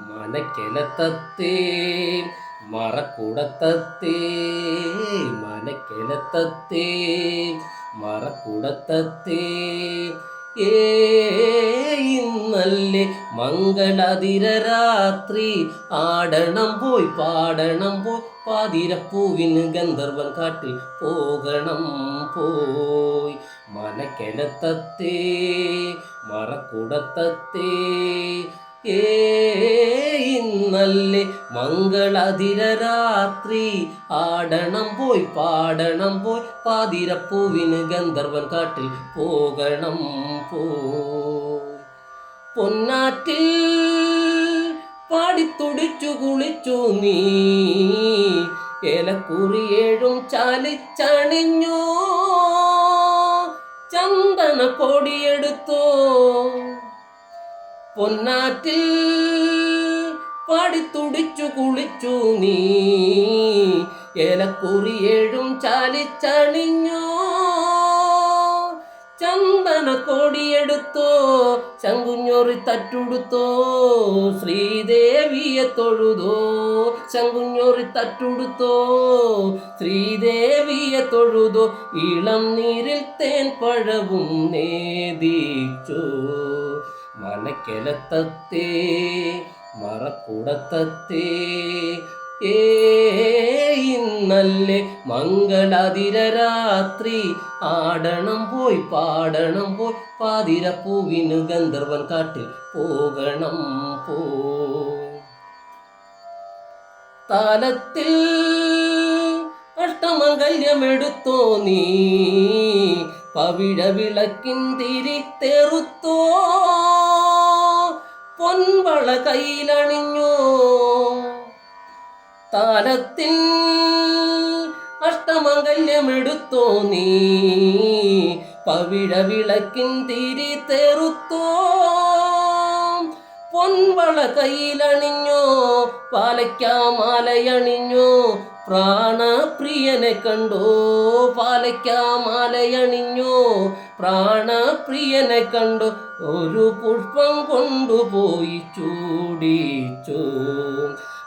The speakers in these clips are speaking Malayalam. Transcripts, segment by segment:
മനക്കെലത്തത്തേ മറക്കുടത്തത്തേ മനക്കെലത്തത്തേ മറക്കുടത്തത്തേ ഏ ഇന്നല്ലേ മംഗളതിര രാത്രി ആടണം പോയി പാടണം പോയി പാതിരപ്പൂവിന് ഗന്ധർവൻ കാട്ടിൽ പോകണം പോയി. മനക്കെലത്തത്തേ മറക്കുടത്തത്തേ ഏ ഇന്നല്ലേ മംഗളതിര രാത്രി ആടണം പോയി പാടണം പോയി പാതിരപ്പൂവിന് ഗന്ധർവൻ കാട്ടിൽ പോകണം പോ. പൊന്നാറ്റിൽ പാടിത്തുടിച്ചു കുളിച്ചു നീ. ഏലക്കുറിയേഴും ചാലിച്ചണിഞ്ഞു ചന്ദന കൊടിയെടുത്തോ പൊന്നാറ്റിൽ പാടിത്തുടിച്ചു കുളിച്ചു നീ. ഏലക്കുറിയേഴും ചാലിച്ചണിഞ്ഞോ? ചന്ദന കൊടിയെടുത്തോ ശങ്കുഞ്ഞൊറി തട്ടുടുത്തോ? ശ്രീദേവിയെ തൊഴുതോ? ശങ്കുഞ്ഞൊറി തട്ടുടുത്തോ? ശ്രീദേവിയെ തൊഴുതോ? ഇളം നീരിൽ തേൻ പഴവും നേദിച്ചോ? മനക്കെലത്തത്തേ മറക്കുടത്തത്തേ. ഏ ഇന്നല്ലേ മംഗളതിര രാത്രി ആടണം പോയി പാടണം പോയി. പാതിരപ്പൂവിന് ഗന്ധർവൻ കാട്ടിൽ പോകണം പോ. താലത്തിൽ അഷ്ടമംഗല്യമെടുത്തോ നീ? പവിഴ വിളക്കിൻ തിരി തെറുത്തോ? പൊൻവള കയ്യിലണിഞ്ഞു. താലത്തിൽ അഷ്ടമംഗല്യമെടുത്തോ നീ. പവിഴ വിളക്കിൻ തിരി തെറുത്തോ. പൊൻവള കയ്യിലണിഞ്ഞോ. പാലയ്ക്കാമാലയണിഞ്ഞോ പ്രാണപ്രിയനെ കണ്ടോ. പാലയ്ക്കാമാലയണിഞ്ഞോ പ്രാണപ്രിയനെ കണ്ടോ. ഒരു പുഷ്പം കൊണ്ടുപോയി ചൂടിച്ചു.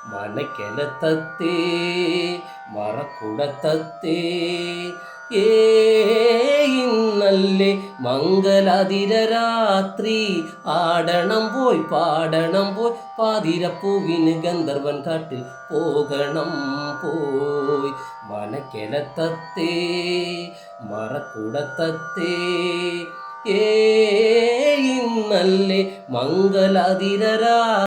മനക്കെലത്തത്തേ മറക്കുടത്തത്തേ ഏ ഇന്നല്ലേ മംഗളതിര രാത്രി ആടണം പോയി പാടണം പോയി. പാതിരപ്പൂവിന് ഗന്ധർവൻ കാട്ടിൽ പോകണം പോയി. മനക്കെലത്തത്തേ മറക്കുടത്തത്തേ ഏ ഇന്നല്ലേ മംഗലാതിരരാ